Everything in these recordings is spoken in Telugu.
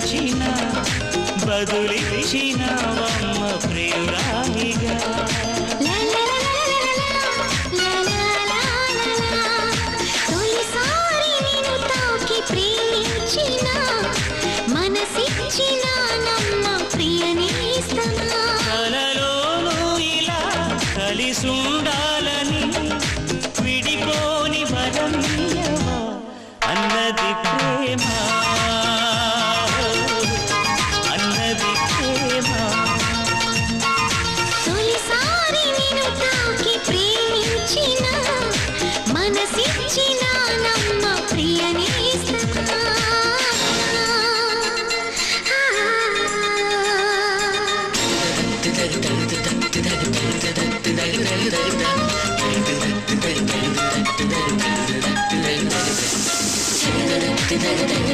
ప్రేమించిన బదులిచ్చిన మనసిచ్చిన నమ్మ నేస్తమా కలలోనూ ఇలా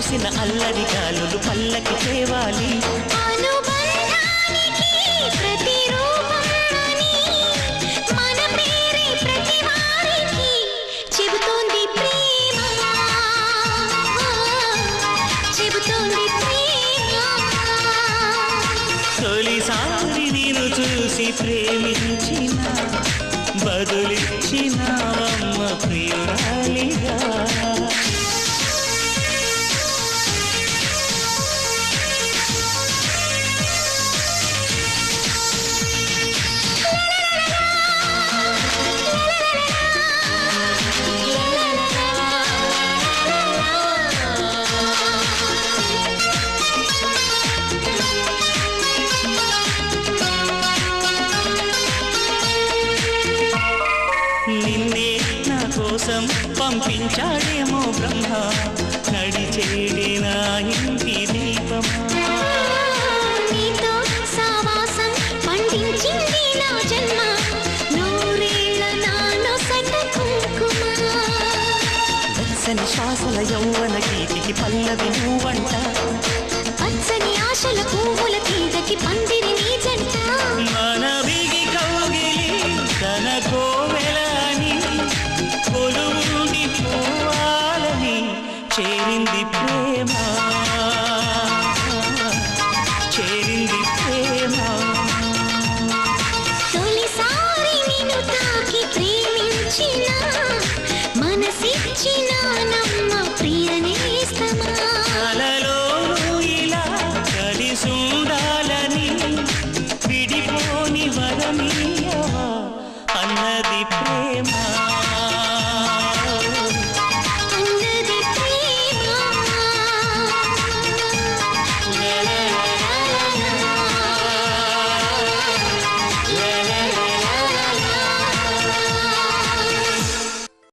చూసిన అల్లరి గాలులు పల్లకి తేవాలి. తొలిసారి నేను చూసి ప్రేమించిన బదులిచ్చిన కోసం పంపించాడేమో బ్రహ్మ. నడిచేడే నా ఇంటి దీపమా నీతో సావాసం పండించింది నా జన్మ. నూరేళ్ళ నాలో సట కుంకుమ. వెచ్చని శ్వాసల యౌవన గీతికి పల్లవి నువ్వంట. పచ్చని ఆశల పువ్వుల తీగకి పందిరి నీ జంట. మన బిగి కౌగిలి తన కోవెలని ప్రేమించిన మనసిచ్చిన నమ్మ.